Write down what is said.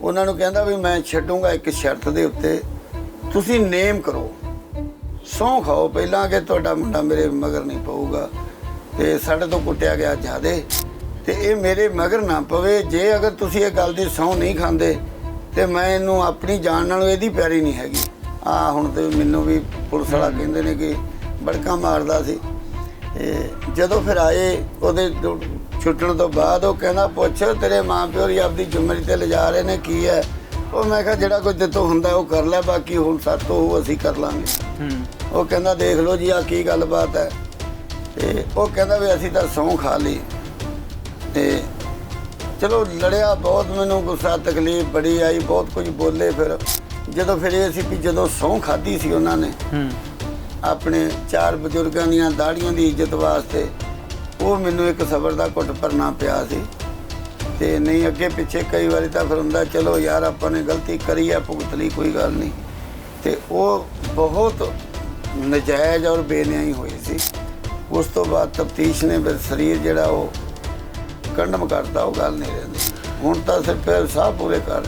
ਉਹਨਾਂ ਨੂੰ ਕਹਿੰਦਾ ਵੀ ਮੈਂ ਛੱਡੂੰਗਾ ਇੱਕ ਸ਼ਰਤ ਦੇ ਉੱਤੇ। ਤੁਸੀਂ ਨੇਮ ਕਰੋ। ਸਹੁੰ ਖਾਓ। ਪਹਿਲਾਂ ਕਿ ਤੁਹਾਡਾ ਮੁੰਡਾ ਮੇਰੇ ਮਗਰ ਨਹੀਂ ਪਊਗਾ। ਤੇ ਸਾਡੇ ਤੋਂ ਕੁੱਟਿਆ ਗਿਆ ਜਿਆਦੇ ਤੇ ਇਹ ਮੇਰੇ ਮਗਰ ਨਾ ਪਵੇ। ਜੇ ਅਗਰ ਤੁਸੀਂ ਇਹ ਗੱਲ ਦੀ ਸਹੁੰ ਨਹੀਂ ਖਾਂਦੇ, ਤੇ ਮੈਂ ਇਹਨੂੰ ਆਪਣੀ ਜਾਨ ਨਾਲੋਂ ਇਹਦੀ ਪਿਆਰੀ ਨਹੀਂ ਹੈਗੀ। ਆ ਹੁਣ ਤੇ ਮੈਨੂੰ ਵੀ ਪੁਲਿਸ ਵਾਲਾ ਕਹਿੰਦੇ ਨੇ ਕਿ ਬੜਕਾ ਮਾਰਦਾ ਸੀ। ਤੇ ਜਦੋਂ ਫਿਰ ਆਏ, ਉਹਦੇ ਜੋ ਛੁੱਟਣ ਤੋਂ ਬਾਅਦ ਉਹ ਕਹਿੰਦਾ ਪੁੱਛ ਤੇਰੇ ਮਾਂ ਪਿਓ ਦੀ ਆਪਦੀ ਜ਼ਿੰਮੇਵਾਰੀ ਤੇ ਲਿਜਾ ਰਹੇ ਨੇ ਕੀ ਹੈ? ਉਹ ਮੈਂ ਕਿਹਾ ਜਿਹੜਾ ਕੁਝ ਤੇਤੋਂ ਹੁੰਦਾ ਉਹ ਕਰ ਲੈ ਬਾਕੀ ਹੁਣ ਸਾਤੋਂ ਉਹ ਅਸੀਂ ਕਰ ਲਾਂਗੇ। ਉਹ ਕਹਿੰਦਾ ਦੇਖ ਲਓ ਜੀ ਆ ਕੀ ਗੱਲਬਾਤ ਹੈ। ਤੇ ਉਹ ਕਹਿੰਦਾ ਵੀ ਅਸੀਂ ਤਾਂ ਸਹੁੰ ਖਾ ਲਈ। ਤੇ ਚਲੋ ਲੜਿਆ ਬਹੁਤ ਮੈਨੂੰ ਗੁੱਸਾ ਤਕਲੀਫ ਬੜੀ ਆਈ ਬਹੁਤ ਕੁਝ ਬੋਲੇ ਫਿਰ। ਜਦੋਂ ਫਿਰ ਇਹ ਸੀ ਵੀ ਜਦੋਂ ਸਹੁੰ ਖਾਧੀ ਸੀ ਉਹਨਾਂ ਨੇ ਆਪਣੇ ਚਾਰ ਬਜ਼ੁਰਗਾਂ ਦੀਆਂ ਦਾੜੀਆਂ ਦੀ ਇੱਜ਼ਤ ਵਾਸਤੇ ਉਹ ਮੈਨੂੰ ਇੱਕ ਸਬਰ ਦਾ ਘੁੱਟ ਭਰਨਾ ਪਿਆ ਸੀ। ਤੇ ਨਹੀਂ, ਅੱਗੇ ਪਿੱਛੇ ਕਈ ਵਾਰੀ ਤਾਂ ਫਿਰ ਹੁੰਦਾ, ਚਲੋ ਯਾਰ, ਆਪਾਂ ਨੇ ਗਲਤੀ ਕਰੀ ਆ, ਭੁਗਤ ਲਈ ਕੋਈ ਗੱਲ ਨਹੀਂ। ਤੇ ਉਹ ਬਹੁਤ ਨਜਾਇਜ਼ ਔਰ ਬੇਨਿਆਈ ਹੋਈ ਸੀ। ਉਸ ਤੋਂ ਬਾਅਦ ਤਫਤੀਸ਼ ਨੇ ਫਿਰ ਸਰੀਰ ਜਿਹੜਾ ਉਹ ਕੰਡਮ ਕਰਤਾ, ਉਹ ਗੱਲ ਨਹੀਂ ਰਹਿੰਦੀ। ਹੁਣ ਤਾਂ ਸਿਰਫ ਸਾਹ ਪੂਰੇ ਕਰ ਰਹੇ।